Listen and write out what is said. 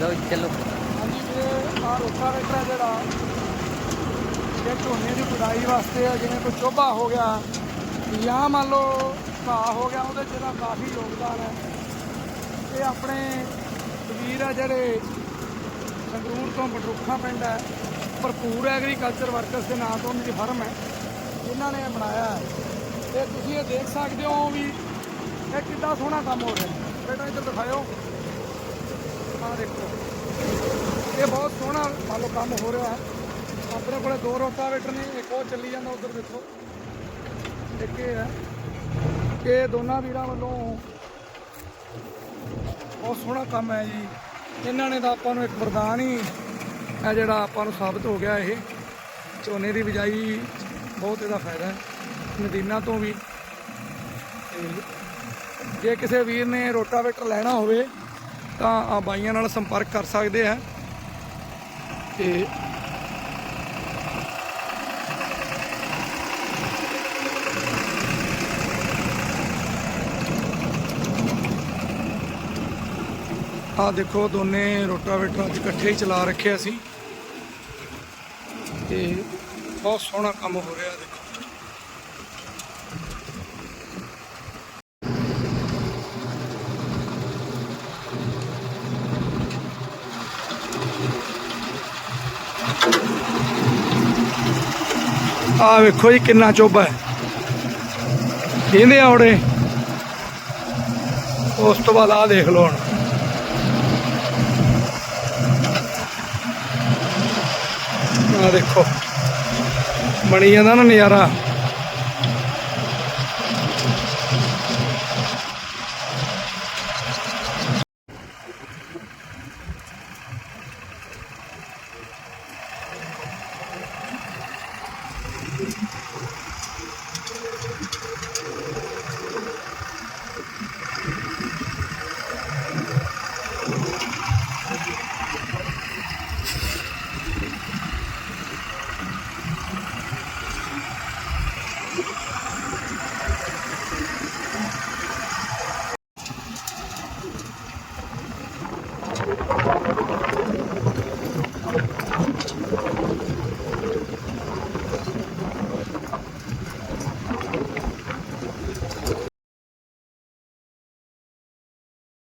ਲਓ ਜੀ, ਹਾਂਜੀ ਵੀਰੇ ਆ ਰੋਟਾਵੇਟਰ ਹੈ ਜਿਹੜਾ ਇਹ ਝੋਨੇ ਦੀ ਗੁਡਾਈ ਵਾਸਤੇ ਆ ਜਿਵੇਂ ਕੋਈ ਚੋਭਾ ਹੋ ਗਿਆ ਜਾਂ ਮੰਨ ਲਓ ਘਾਹ ਹੋ ਗਿਆ ਉਹਦੇ 'ਚ ਇਹਦਾ ਕਾਫੀ ਯੋਗਦਾਨ ਹੈ। ਇਹ ਆਪਣੇ ਵੀਰ ਆ ਜਿਹੜੇ ਸੰਗਰੂਰ ਤੋਂ ਬਟਰੁੱਖਾ ਪਿੰਡ ਹੈ ਭਰਪੂਰ ਐਗਰੀਕਲਚਰ ਵਰਕਰਸ ਦੇ ਨਾਂ ਤੋਂ ਉਹਨਾਂ ਦੀ ਫਰਮ ਹੈ। ਜਿਨ੍ਹਾਂ ਨੇ ਬਣਾਇਆ ਹੈ। ਤੇ ਤੁਸੀਂ ਇਹ ਦੇਖ ਸਕਦੇ ਹੋ ਵੀ ਇਹ ਕਿੰਨਾ ਸੋਹਣਾ ਕੰਮ ਹੋ ਰਿਹਾ ਹੈ। ਬੇਟਾ ਇੱਧਰ ਦਿਖਾਓ ਆਹ ਦੇਖੋ ਇਹ ਬਹੁਤ ਸੋਹਣਾ ਮੰਨ ਲਓ ਕੰਮ ਹੋ ਰਿਹਾ ਹੈ। ਆਪਣੇ ਕੋਲੇ ਦੋ ਰੋਟਾਵੇਟਰ ਨੇ, ਇੱਕ ਉਹ ਚੱਲੀ ਜਾਂਦਾ ਉਧਰ ਦੇਖੋ। ਇੱਕ ਇਹ ਹੈ। ਕਿ ਦੋਨਾਂ ਵੀਰਾਂ ਵੱਲੋਂ ਬਹੁਤ ਸੋਹਣਾ ਕੰਮ ਹੈ ਜੀ। ਇਹਨਾਂ ਨੇ ਤਾਂ ਆਪਾਂ ਨੂੰ ਇੱਕ ਵਰਦਾਨ ਹੀ ਹੈ ਜਿਹੜਾ ਆਪਾਂ ਨੂੰ ਸਾਬਤ ਹੋ ਗਿਆ ਇਹ। ਝੋਨੇ ਦੀ ਬਿਜਾਈ ਬਹੁਤ ਇਹਦਾ ਫਾਇਦਾ ਹੈ। ਨਦੀਨਾਂ ਤੋਂ ਵੀ। ਜੇ ਕਿਸੇ ਵੀਰ ਨੇ ਰੋਟਾਵੇਟਰ ਲੈਣਾ ਹੋਵੇ ਤਾਂ ਆ ਬਾਈਆਂ ਨਾਲ ਸੰਪਰਕ ਕਰ ਸਕਦੇ ਆ। ਤੇ ਆ ਦੇਖੋ, ਦੋਨੇ ਰੋਟਾਵੇਟਰ ਅੱਜ ਇਕੱਠੇ ਹੀ ਚਲਾ ਰੱਖਿਆ ਸੀ। ਤੇ ਬਹੁਤ ਸੋਹਣਾ ਕੰਮ ਹੋ ਰਿਹਾ, ਦੇਖੋ। ਆ ਵੇਖੋ ਜੀ ਕਿੰਨਾ ਚੋਬਾ ਹੈ। ਇਹਦੇ ਆਉੜੇ ਉਸ ਤੋਂ ਬਾਅਦ ਆ ਦੇਖ ਲਓ ਹੁਣ। ਆ ਦੇਖੋ। ਬਣੀ ਜਾਂਦਾ ਨਾ ਨਜ਼ਾਰਾ।